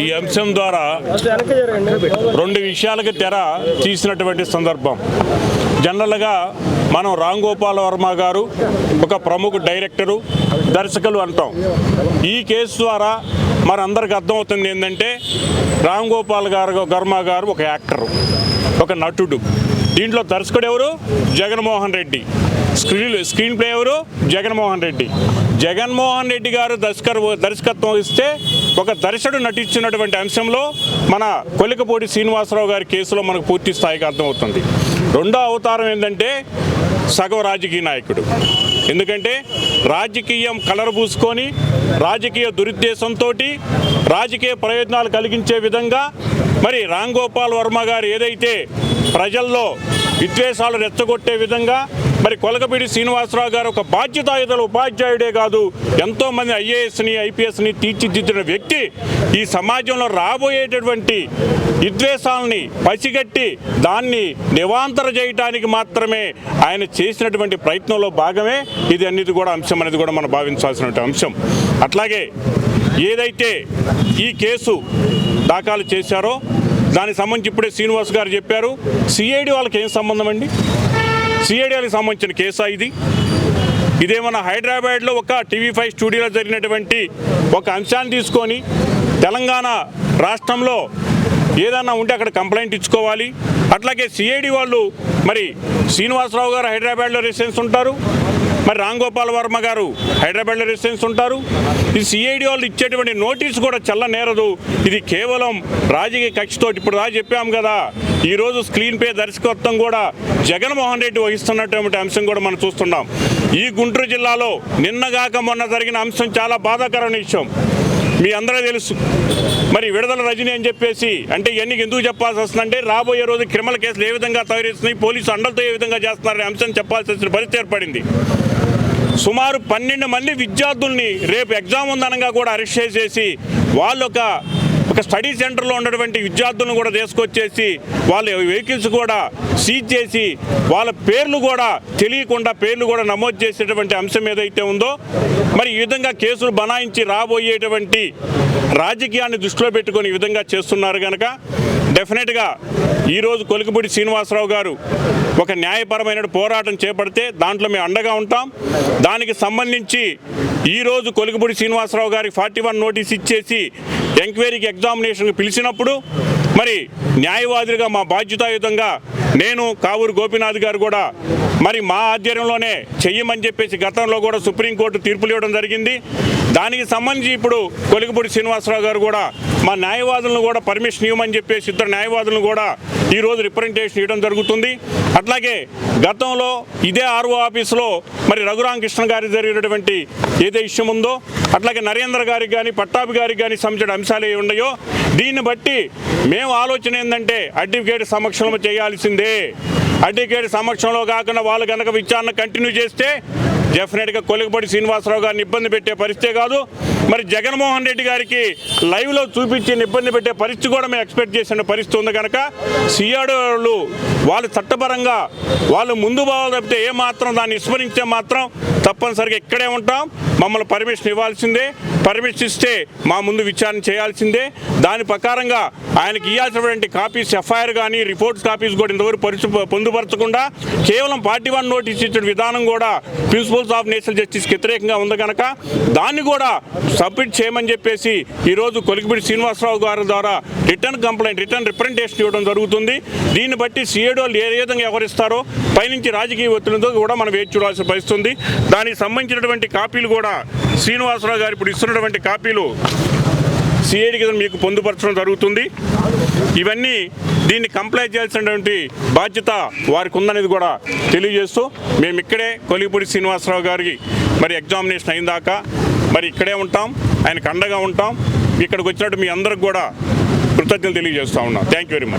ఈ అంశం ద్వారా రెండు విషయాలకు తెర తీసినటువంటి సందర్భం. జనరల్గా మనం రామ్ గోపాల్ వర్మ గారు ఒక ప్రముఖ డైరెక్టరు దర్శకులు అంటాం. ఈ కేసు ద్వారా మనందరికి అర్థమవుతుంది ఏంటంటే రామ్ గోపాల్ గారు వర్మ గారు ఒక యాక్టరు ఒక నటుడు. దీంట్లో దర్శకుడు ఎవరు? Jaganmohan Reddy. Screen screenplay ఎవరు? జగన్మోహన్ రెడ్డి. జగన్మోహన్ రెడ్డి గారు దర్శకర్ దర్శకత్వం ఇస్తే ఒక దర్శకుడు నటించినటువంటి అంశంలో మన కొలికపూడి శ్రీనివాసరావు గారి కేసులో మనకు పూర్తి స్థాయికి అర్థమవుతుంది. రెండో అవతారం ఏంటంటే సగవ రాజకీయ నాయకుడు. ఎందుకంటే రాజకీయం కలర్ పూసుకొని రాజకీయ దురుద్దేశంతో రాజకీయ ప్రయోజనాలు కలిగించే విధంగా మరి రామ్ గోపాల్ వర్మ గారు ఏదైతే ప్రజల్లో విద్వేషాలు రెచ్చగొట్టే విధంగా మరి కొలకపిడి శ్రీనివాసరావు గారు ఒక బాధ్యతాయుతల ఉపాధ్యాయుడే కాదు ఎంతో మంది ఐఏఎస్ని ఐపీఎస్ని తీర్చిదిద్దిన వ్యక్తి ఈ సమాజంలో రాబోయేటటువంటి విద్వేషాలని పసిగట్టి దాన్ని నివాంతర చేయటానికి మాత్రమే ఆయన చేసినటువంటి ప్రయత్నంలో భాగమే. ఇది అనేది కూడా అంశం అనేది కూడా మనం భావించాల్సిన అంశం. అట్లాగే ఏదైతే ఈ కేసు దాఖలు చేశారో దానికి సంబంధించి ఇప్పుడే శ్రీనివాస్ గారు చెప్పారు. సిఐడి వాళ్ళకి ఏం సంబంధం అండి? సిఐడిఎల్కి సంబంధించిన కేసా ఇది. ఇదేమన్నా హైదరాబాద్లో ఒక టీవీ ఫైవ్ స్టూడియోలో జరిగినటువంటి ఒక అంశాన్ని తీసుకొని తెలంగాణ రాష్ట్రంలో ఏదన్నా ఉంటే అక్కడ కంప్లైంట్ ఇచ్చుకోవాలి. అట్లాగే సిఐడి వాళ్ళు మరి శ్రీనివాసరావు గారు హైదరాబాద్లో రెసిడెన్స్ ఉంటారు. మరి రామ్ గోపాల్ వర్మ గారు హైదరాబాద్లో రెసిడెన్స్ ఉంటారు. ఈ సిఐడి వాళ్ళు ఇచ్చేటువంటి నోటీస్ కూడా చల్ల నేరదు ఇది కేవలం రాజకీయ కక్షతో ఇప్పుడు దా చెప్పాము కదా ఈరోజు స్క్రీన్ పే దర్శకత్వం కూడా జగన్మోహన్ రెడ్డి వహిస్తున్నటువంటి అంశం కూడా మనం చూస్తున్నాం. ఈ గుంటూరు జిల్లాలో నిన్నగాక మొన్న జరిగిన అంశం చాలా బాధాకరమైన విషయం. మీ అందరూ తెలుసు. మరి విడుదల రజనీ అని చెప్పేసి అంటే ఇవన్నీ ఎందుకు చెప్పాల్సి వస్తుందంటే రాబోయే రోజు క్రిమినల్ కేసులు ఏ విధంగా తయారుస్తున్నాయి పోలీసు అండలతో ఏ విధంగా చేస్తున్నారనే అంశం చెప్పాల్సి వచ్చిన పరిస్థితి ఏర్పడింది. సుమారు పన్నెండు మంది విద్యార్థుల్ని రేపు ఎగ్జామ్ ఉందనగా కూడా అరెస్ట్ చేసేసి వాళ్ళు ఒక ఒక స్టడీ సెంటర్లో ఉన్నటువంటి విద్యార్థులను కూడా తీసుకొచ్చేసి వాళ్ళ వెహికల్స్ కూడా సీజ్ చేసి వాళ్ళ పేర్లు కూడా తెలియకుండా పేర్లు కూడా నమోదు చేసేటువంటి అంశం ఏదైతే ఉందో మరి ఈ విధంగా కేసులు బనాయించి రాబోయేటువంటి రాజకీయాన్ని దృష్టిలో పెట్టుకొని ఈ విధంగా చేస్తున్నారు కనుక డెఫినెట్గా ఈరోజు కొలికిపూడి శ్రీనివాసరావు గారు ఒక న్యాయపరమైన పోరాటం చేపడితే దాంట్లో మేము అండగా ఉంటాం. దానికి సంబంధించి ఈరోజు కొలికిపూడి శ్రీనివాసరావు గారికి ఫార్టీ వన్ నోటీస్ ఇచ్చేసి ఎంక్వైరీకి ఎగ్జామినేషన్కి పిలిచినప్పుడు మరి న్యాయవాదులుగా మా బాధ్యతాయుతంగా నేను కావూరు గోపీనాథ్ గారు కూడా మరి మా ఆధ్వర్యంలోనే చెయ్యమని చెప్పేసి గతంలో కూడా సుప్రీంకోర్టు తీర్పులు ఇవ్వడం జరిగింది. దానికి సంబంధించి ఇప్పుడు కొలిగిపూడి శ్రీనివాసరావు గారు కూడా మా న్యాయవాదులను కూడా పర్మిషన్ ఇవ్వమని చెప్పేసి ఇద్దరు న్యాయవాదులను కూడా ఈరోజు రిప్రజెంటేషన్ ఇవ్వడం జరుగుతుంది. అట్లాగే గతంలో ఇదే ఆర్ఓ ఆఫీసులో మరి రఘురామకృష్ణ గారి జరిగినటువంటి ఏదో ఇష్యం ఉందో అట్లాగే నరేంద్ర గారికి కానీ పట్టాభి గారికి కానీ సంబంధించిన అంశాలు ఏ ఉన్నాయో దీన్ని బట్టి మేము ఆలోచన ఏంటంటే అడ్వకేట్ సమక్షంలో చేయాల్సిందే. అడ్వకేట్ సమక్షంలో కాకుండా వాళ్ళు కనుక విచారణ కంటిన్యూ చేస్తే డెఫినెట్గా కొలిగపడి శ్రీనివాసరావు గారిని ఇబ్బంది పెట్టే పరిస్థితే కాదు. మరి జగన్మోహన్ రెడ్డి గారికి లైవ్లో చూపించి ఇబ్బంది పెట్టే పరిస్థితి కూడా మేము ఎక్స్పెక్ట్ చేసిన పరిస్థితి ఉంది కనుక సిఆర్డో వాళ్ళు చట్టపరంగా వాళ్ళు ముందు పోవాలి తప్పితే ఏ మాత్రం దాన్ని విస్మరించే మాత్రం తప్పనిసరిగా ఇక్కడే ఉంటాం. మమ్మల్ని పర్మిషన్ ఇవ్వాల్సిందే. పర్మిషన్ ఇస్తే మా ముందు విచారణ చేయాల్సిందే. దాని ప్రకారంగా ఆయనకి ఇవ్వాల్సినటువంటి కాపీస్ ఎఫ్ఐఆర్ కానీ రిపోర్ట్స్ కాపీస్ కూడా ఇంతవరకు పరిచు పొందుపరచకుండా కేవలం పార్టీ వన్ నోటీస్ ఇచ్చిన విధానం కూడా ప్రిన్సిపల్స్ ఆఫ్ నేషనల్ జస్టిస్కి వ్యతిరేకంగా ఉంది కనుక దాన్ని కూడా సబ్మిట్ చేయమని చెప్పేసి ఈరోజు కొలికిపిడి శ్రీనివాసరావు గారి ద్వారా రిటర్న్ కంప్లైంట్ రిటర్న్ రిప్రజెంటేషన్ ఇవ్వడం జరుగుతుంది. దీన్ని బట్టి సీఏడోలు ఏ విధంగా వ్యవహరిస్తారో పైనుంచి రాజకీయ ఒత్తిడితో కూడా మనం వేచి చూడాల్సి పరిస్థితి దానికి సంబంధించినటువంటి కాపీలు కూడా శ్రీనివాసరావు గారు ఇప్పుడు ఇస్తున్నటువంటి కాపీలు సిఐడి కింద మీకు పొందుపరచడం జరుగుతుంది. ఇవన్నీ దీన్ని కంప్లై చేయాల్సినటువంటి బాధ్యత వారికి ఉందనేది కూడా తెలియజేస్తూ మేము ఇక్కడే కొలిపూడి శ్రీనివాసరావు గారికి మరి ఎగ్జామినేషన్ అయిన దాకా మరి ఇక్కడే ఉంటాం ఆయనకు అండగా ఉంటాం. ఇక్కడికి వచ్చినట్టు మీ అందరికి కూడా కృతజ్ఞతలు తెలియజేస్తా ఉన్నాం. Thank you very much